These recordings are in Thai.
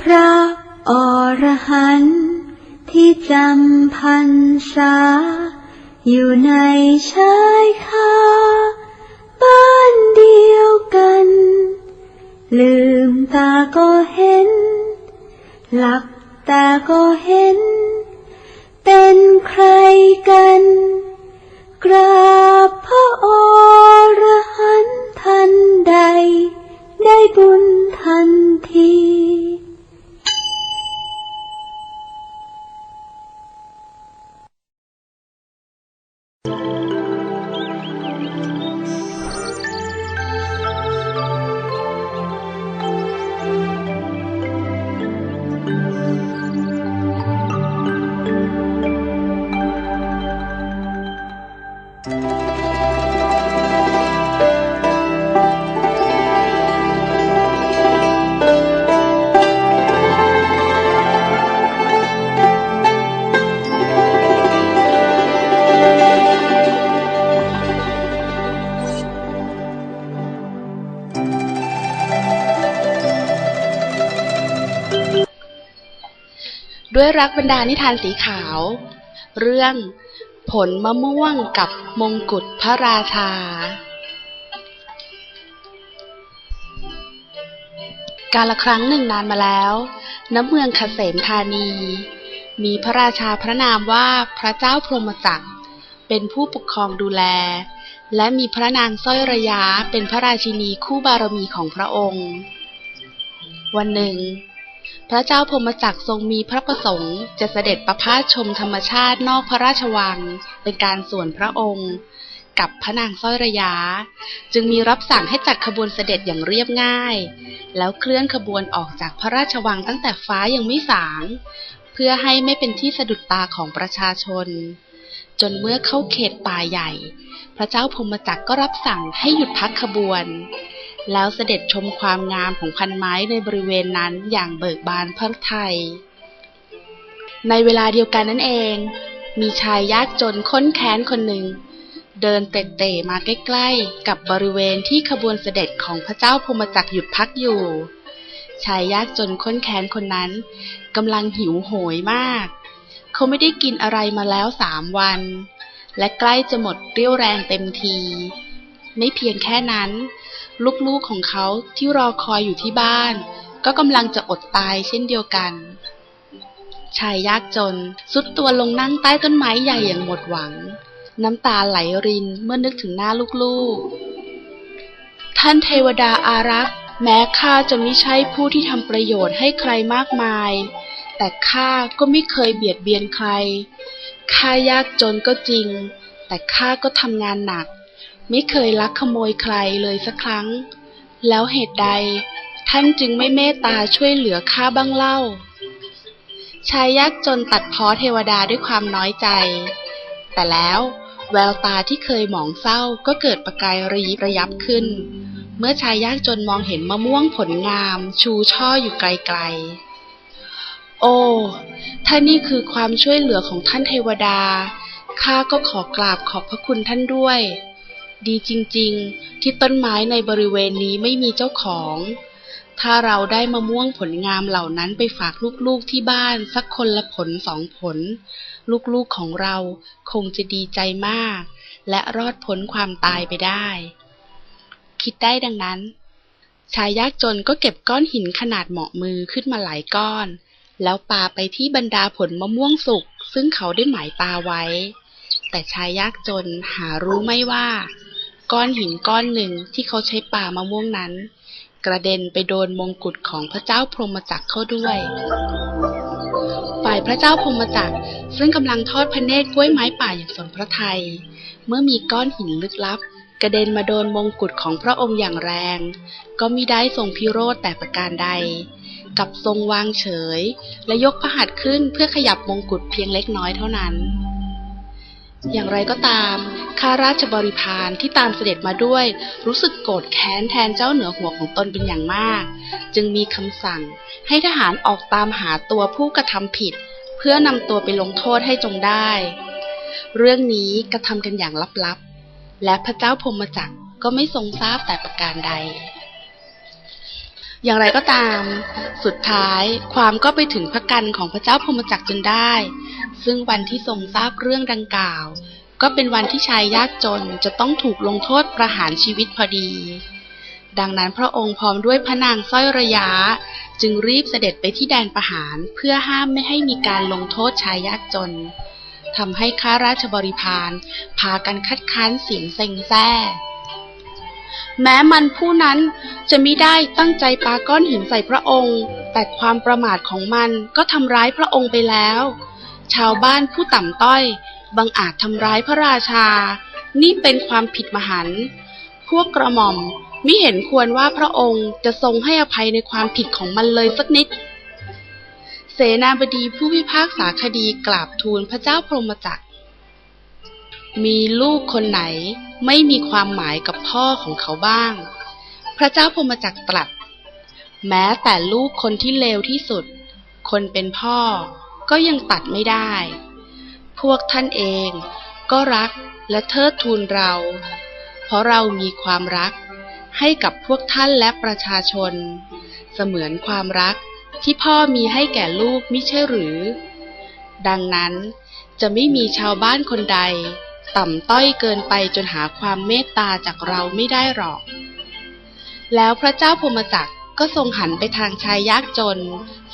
พระอรหันต์ที่จำพรรษา อยู่ในชายคาบ้านเดียวกัน ลืมตาก็เห็น หลับตาก็เห็น เป็นใครกัน กราบพระอ ด้วยรักบรรดานิทานสีขาว เรื่อง ผลมะม่วงกับมงกุฎพระราชา กาละครั้งหนึ่งนานมาแล้วณเมืองเกษมธานี มีพระราชาพระนามว่าพระเจ้าพรหมจักร เป็นผู้ปกครองดูแล และมีพระนางสร้อยระยะเป็นพระราชินีคู่บารมีของพระองค์ วันหนึ่ง พระเจ้าพมจักรทรงมีพระประสงค์ จะเสด็จประพาสชมธรรมชาตินอกพระราชวัง เป็นการส่วนพระองค์ กับพระนางสร้อยระยะ จึงมีรับสั่งให้จัดขบวนเสด็จอย่างเรียบง่าย แล้วเคลื่อนขบวนออกจากพระราชวังตั้งแต่ฟ้ายังไม่สาง เพื่อให้ไม่เป็นที่สะดุดตาของประชาชน จนเมื่อเข้าเขตป่าใหญ่ พระเจ้าพมจักรก็รับสั่งให้หยุดพักขบวน แล้วเสด็จชมความงามของพันไม้ในบริเวณนั้นอย่างเบิกบานพระทัยในเวลาเดียวกันนั่นเอง มีชายยากจนค้นแค้นคนหนึ่ง เดินเตะๆมาใกล้ๆ กับบริเวณที่ขบวนเสด็จของพระเจ้าพมจักรหยุดพักอยู่ ชายยากจนค้นแค้นคนนั้นกำลังหิวโหยมาก เขาไม่ได้กินอะไรมาแล้วสามวัน และใกล้จะหมดเรี่ยวแรงเต็มที ไม่เพียงแค่นั้น ลูกๆของเขาที่รอคอยอยู่ที่บ้าน ก็กำลังจะอดตายเช่นเดียวกัน ชายยากจนสุดตัวลงนั่งใต้ต้นไม้ใหญ่อย่างหมดหวัง น้ำตาไหลรินเมื่อนึกถึงหน้าลูกๆ ท่านเทวดาอารักษ์ แม้ข้าจะไม่ใช่ผู้ที่ทำประโยชน์ให้ใครมากมาย แต่ข้าก็ไม่เคยเบียดเบียนใครข้ายากจนก็จริง แต่ข้าก็ทำงานหนัก ม่เคยลักขโมยใครเลยสักครั้ง แล้วเหตุใด ท่านจึงไม่เมตตาช่วยเหลือข้าบ้างเล่า ชายยากจนตัดพ้อเทวดาด้วยความน้อยใจ แต่แล้วแววตาที่เคยหมองเศร้าก็เกิดประกายระยิบระยับขึ้น เมื่อชายยากจนมองเห็นมะม่วงผลงาม ชูช่ออยู่ไกลๆ โอ้ถ้านี่คือความช่วยเหลือของท่านเทวดา ข้าก็ขอกราบขอบพระคุณท่านด้วย ดีจริงๆ ที่ต้นไม้ในบริเวณนี้ไม่มีเจ้าของ ถ้าเราได้มะม่วงผลงามเหล่านั้นไปฝากลูกๆที่บ้านสักคนละผลสองผล ลูกๆของเราคงจะดีใจมาก และรอดพ้นความตายไปได้ คิดได้ดังนั้น ชายยากจนก็เก็บก้อนหินขนาดเหมาะมือขึ้นมาหลายก้อน แล้วปาไปที่บรรดาผลมะม่วงสุกซึ่งเขาได้หมายตาไว้ แต่ชายยากจนหารู้ไม่ว่า ก้อนหินก้อนหนึ่งที่เขาใช้ป่ามะม่วงนั้น กระเด็นไปโดนมงกุฎของพระเจ้าพรหมจักรเข้าด้วย ฝ่ายพระเจ้าพรหมจักรซึ่งกำลังทอดพระเนตรกล้วยไม้ป่าอย่างสนพระทัยเมื่อมีก้อนหินลึกลับ กระเด็นมาโดนมงกุฎของพระองค์อย่างแรง ก็มิได้ทรงพิโรธแต่ประการใดกับทรงวางเฉย และยกพระหัตถ์ขึ้นเพื่อขยับมงกุฎเพียงเล็กน้อยเท่านั้น อย่างไรก็ตามข้าราชบริพารที่ตามเสด็จมาด้วย รู้สึกโกรธแค้นแทนเจ้าเหนือหัวของตนเป็นอย่างมาก จึงมีคำสั่งให้ทหารออกตามหาตัวผู้กระทำผิด เพื่อนำตัวไปลงโทษให้จงได้ เรื่องนี้กระทำกันอย่างลับๆ และพระเจ้าพมจักรก็ไม่ทรงทราบแต่ประการใด อย่างไรก็ตาม สุดท้ายความก็ไปถึงพระกันของพระเจ้าพมจักรจนได้ ซึ่งวันที่ทรงทราบเรื่องดังกล่าว ก็เป็นวันที่ชายยากจนจะต้องถูกลงโทษประหารชีวิตพอดี ดังนั้นพระองค์พร้อมด้วยพระนางสร้อยระยะ จึงรีบเสด็จไปที่แดนประหารเพื่อห้ามไม่ให้มีการลงโทษชายยากจนทำให้ข้าราชบริพารพากันคัดค้านเสียงเซ็งแซ่แม้มันผู้นั้นจะมิได้ตั้งใจปาก้อนหินใส่พระองค์ แต่ความประมาทของมันก็ทำร้ายพระองค์ไปแล้ว ชาวบ้านผู้ต่ำต้อยบังอาจทำร้ายพระราชา นี่เป็นความผิดมหันต์พวกกระหม่อมมิเห็นควรว่าพระองค์จะทรงให้อภัยในความผิดของมันเลยสักนิด เสนาบดีผู้พิพากษาคดีกราบทูลพระเจ้าพรหมจักร มีลูกคนไหนไม่มีความหมายกับพ่อของเขาบ้าง พระเจ้าพรหมจักรตรัส แม้แต่ลูกคนที่เลวที่สุด คนเป็นพ่อ ก็ยังตัดไม่ได้ พวกท่านเองก็รักและเทิดทูนเรา เพราะเรามีความรักให้กับพวกท่านและประชาชน เสมือนความรักที่พ่อมีให้แก่ลูกมิใช่หรือ ดังนั้นจะไม่มีชาวบ้านคนใด ต่ำต้อยเกินไปจนหาความเมตตาจากเราไม่ได้หรอก แล้วพระเจ้าพมจักร ก็ทรงหันไปทางชายยากจน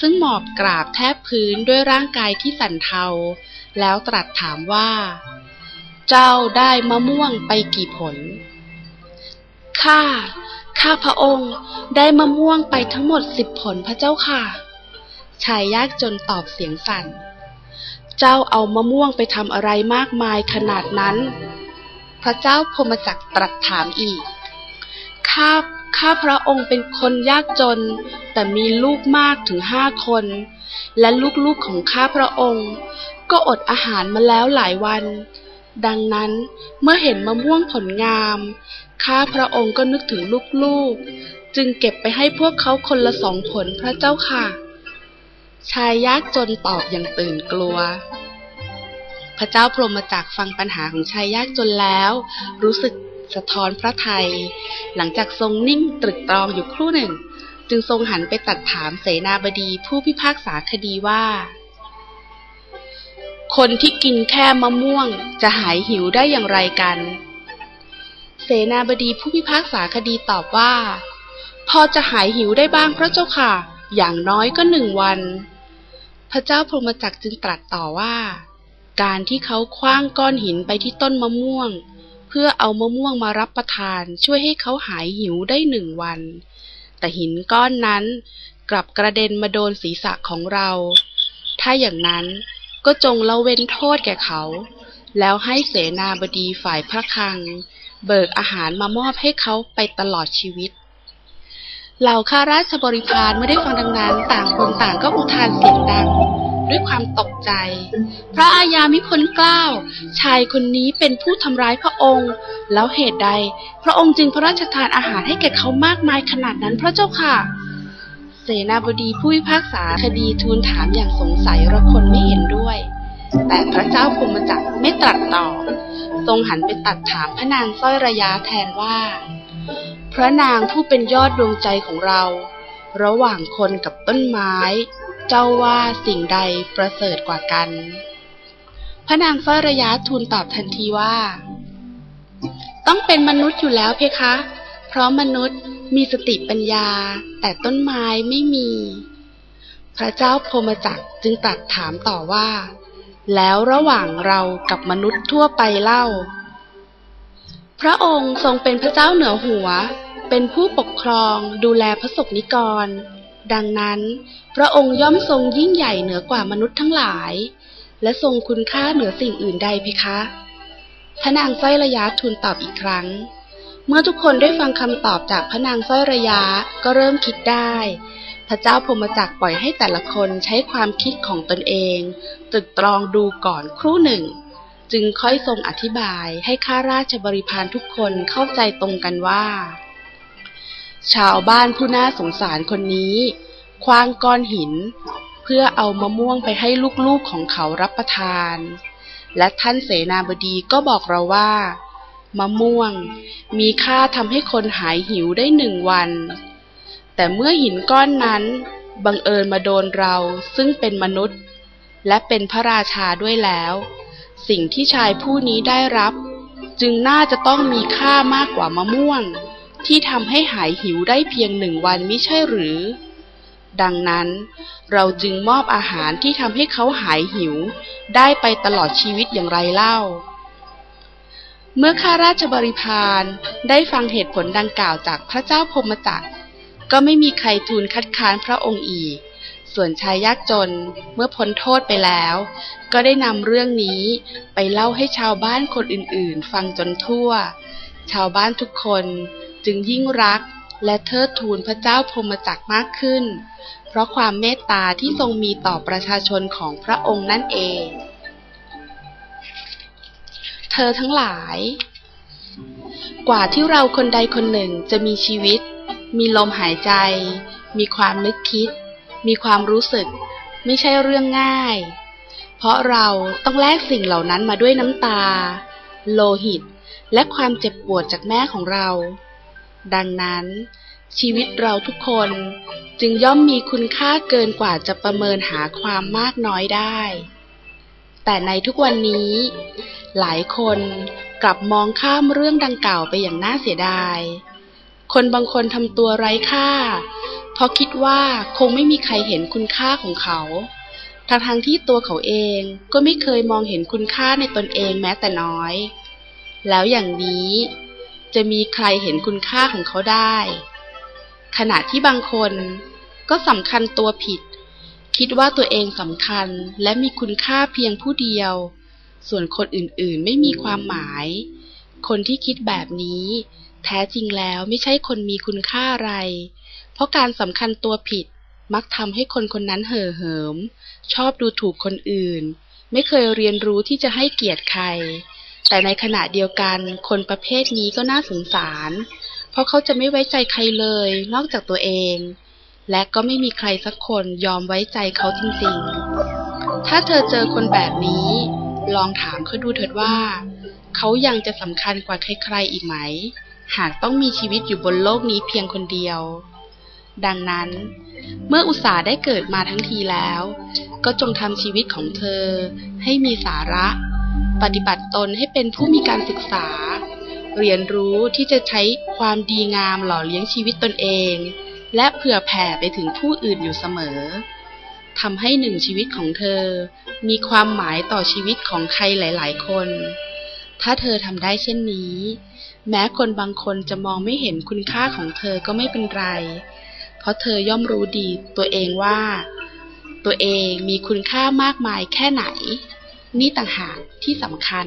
ซึ่งหมอบกราบแทบพื้นด้วยร่างกายที่สั่นเทา แล้วตรัสถามว่า เจ้าได้มะม่วงไปกี่ผล ข้า ข้าพระองค์ได้มะม่วงไปทั้งหมดสิบผลพระเจ้าค่ะ ชายยากจนตอบเสียงสั่น เจ้าเอามะม่วงไปทำอะไรมากมายขนาดนั้น พระเจ้าพรมจักรตรัสถามอีกข้า ข้าพระองค์เป็นคนยากจน แต่มีลูกมากถึงห้าคน และลูกๆของข้าพระองค์ ก็อดอาหารมาแล้วหลายวัน ดังนั้นเมื่อเห็นมะม่วงผลงาม ข้าพระองค์ก็นึกถึงลูกๆ จึงเก็บไปให้พวกเขาคนละสองผลพระเจ้าค่ะ ชายยากจนตอบอย่างตื่นกลัวพระเจ้าพรหมจักรฟังปัญหาของชายยากจนแล้ว รู้สึก สะท้อนพระไทย หลังจากทรงนิ่งตรึกตรองอยู่ครู่หนึ่ง จึงทรงหันไปตัดถามเสนาบดีผู้พิพากษาคดีว่า คนที่กินแค่มะม่วงจะหายหิวได้อย่างไรกัน เสนาบดีผู้พิพากษาคดีตอบว่า พอจะหายหิวได้บ้างพระเจ้าค่ะ อย่างน้อยก็หนึ่งวัน พระเจ้าพรหมจักรจึงตรัสต่อว่าการที่เขาคว้างก้อนหินไปที่ต้นมะม่วง เพื่อเอามะม่วงมารับประทานช่วยให้เขาหายหิวได้หนึ่งวัน แต่หินก้อนนั้นกลับกระเด็นมาโดนศีรษะของเรา ถ้าอย่างนั้นก็จงละเว้นโทษแก่เขา แล้วให้เสนาบดีฝ่ายพระคลัง เบิกอาหารมามอบให้เขาไปตลอดชีวิตเหล่าข้าราชบริพารไม่ได้ฟังดังนั้น ต่างคนต่างก็อุทานเสียงดัง ด้วยความตกใจ พระอาญามิพลเกล้าชายคนนี้เป็นผู้ทำร้ายพระองค์ แล้วเหตุใด พระองค์จึงพระราชทานอาหารให้แก่เขามากมายขนาดนั้นพระเจ้าค่ะ เสนาบดีผู้พิพากษาคดีทูลถามอย่างสงสัยระคนไม่เห็นด้วย แต่พระเจ้าพมจักรไม่ตรัสตอบทรงหันไปตัดถามพระนางสร้อยระยะแทนว่า พระนางผู้เป็นยอดดวงใจของเรา ระหว่างคนกับต้นไม้ เจ้าว่าสิ่งใดประเสริฐกว่ากัน พระนางสร้อยระยะทูลตอบทันทีว่า ต้องเป็นมนุษย์อยู่แล้วเพคะ เพราะมนุษย์มีสติปัญญา แต่ต้นไม้ไม่มี พระเจ้าพมจักรจึงตรัสถามต่อว่า แล้วระหว่างเรากับมนุษย์ทั่วไปเล่า พระองค์ทรงเป็นพระเจ้าเหนือหัว เป็นผู้ปกครองดูแลพระสกนิกร ดังนั้น พระองค์ย่อมทรงยิ่งใหญ่เหนือกว่ามนุษย์ทั้งหลาย และทรงคุณค่าเหนือสิ่งอื่นใดเพคะพระนางสร้อยระยะทูลตอบอีกครั้ง เมื่อทุกคนได้ฟังคำตอบจากพระนางสร้อยระยะก็เริ่มคิดได้ พระเจ้าพรมจักรปล่อยให้แต่ละคนใช้ความคิดของตนเองตรึกตรองดูก่อนครู่หนึ่ง จึงค่อยทรงอธิบายให้ข้าราชบริพารทุกคนเข้าใจตรงกันว่า ชาวบ้านผู้น่าสงสารคนนี้คว้างก้อนหิน เพื่อเอามะม่วงไปให้ลูกๆของเขารับประทาน และท่านเสนาบดีก็บอกเราว่า มะม่วงมีค่าทำให้คนหายหิวได้หนึ่งวัน แต่แต่เมื่อหินก้อนนั้นบังเอิญมาโดนเราซึ่งเป็นมนุษย์ และเป็นพระราชาด้วยแล้ว สิ่งที่ชายผู้นี้ได้รับ จึงน่าจะต้องมีค่ามากกว่ามะม่วง ที่ทำให้หายหิวได้เพียงหนึ่งวันม่ใช่หรือ ดังนั้น เราจึงมอบอาหารที่ทำให้เขาหายหิว ได้ไปตลอดชีวิตอย่างไรเล่า เมื่อข้าราชบริพารได้ฟังเหตุผลดังกล่าวจากพระเจ้าพมจักร ก็ไม่มีใครทูลคัดค้านพระองค์อีกส่วนชายยากจนเมื่อพ้นโทษไปแล้ว ก็ได้นำเรื่องนี้ไปเล่าให้ชาวบ้านคนอื่นๆ ฟังจนทั่ว ชาวบ้านทุกคน จึงยิ่งรักและเทิดทูนพระเจ้าพรหมจักรมากขึ้น เพราะความเมตตาที่ทรงมีต่อประชาชนของพระองค์นั่นเอง เธอทั้งหลาย กว่าที่เราคนใดคนหนึ่งจะมีชีวิต มีลมหายใจ มีความนึกคิด มีความรู้สึก ไม่ใช่เรื่องง่าย เพราะเราต้องแลกสิ่งเหล่านั้นมาด้วยน้ำตา โลหิต และความเจ็บปวดจากแม่ของเรา ดังนั้น ชีวิตเราทุกคนจึงย่อมมีคุณค่าเกินกว่าจะประเมินหาความมากน้อยได้ แต่ในทุกวันนี้ หลายคนกลับมองข้ามเรื่องดังกล่าวไปอย่างน่าเสียดาย คนบางคนทำตัวไร้ค่า เพราะคิดว่าคงไม่มีใครเห็นคุณค่าของเขาทั้งทางที่ตัวเขาเองก็ไม่เคยมองเห็นคุณค่าในตนเองแม้แต่น้อย แล้วอย่างนี้ จะมีใครเห็นคุณค่าของเขาได้ ขณะที่บางคนก็สำคัญตัวผิด คิดว่าตัวเองสำคัญและมีคุณค่าเพียงผู้เดียว ส่วนคนอื่นๆไม่มีความหมาย คนที่คิดแบบนี้ แท้จริงแล้วไม่ใช่คนมีคุณค่าอะไร เพราะการสำคัญตัวผิดมักทำให้คนคนนั้นเห่อเหิม ชอบดูถูกคนอื่น ไม่เคยเรียนรู้ที่จะให้เกียรติใคร แต่ในขณะเดียวกันคนประเภทนี้ก็น่าสงสาร เพราะเขาจะไม่ไว้ใจใครเลย นอกจากตัวเอง และก็ไม่มีใครสักคนยอมไว้ใจเขาจริงๆ ถ้าเธอเจอคนแบบนี้ ลองถามเขาดูเถิดว่า เขายังจะสำคัญกว่าใครๆอีกไหม หากต้องมีชีวิตอยู่บนโลกนี้เพียงคนเดียว ดังนั้นเมื่ออุตสาห์ได้เกิดมาทั้งทีแล้ว ก็จงทำชีวิตของเธอให้มีสาระ ปฏิบัติตนให้เป็นผู้มีการศึกษา เรียนรู้ที่จะใช้ความดีงามหล่อเลี้ยงชีวิตตนเอง และเผื่อแผ่ไปถึงผู้อื่นอยู่เสมอทำให้หนึ่งชีวิตของเธอ มีความหมายต่อชีวิตของใครหลาย ๆ คน ถ้าเธอทำได้เช่นนี้ แม้คนบางคนจะมองไม่เห็นคุณค่าของเธอก็ไม่เป็นไร เพราะเธอย่อมรู้ดีตัวเองว่า ตัวเองมีคุณค่ามากมายแค่ไหน นี่ต่างหากที่สำคัญ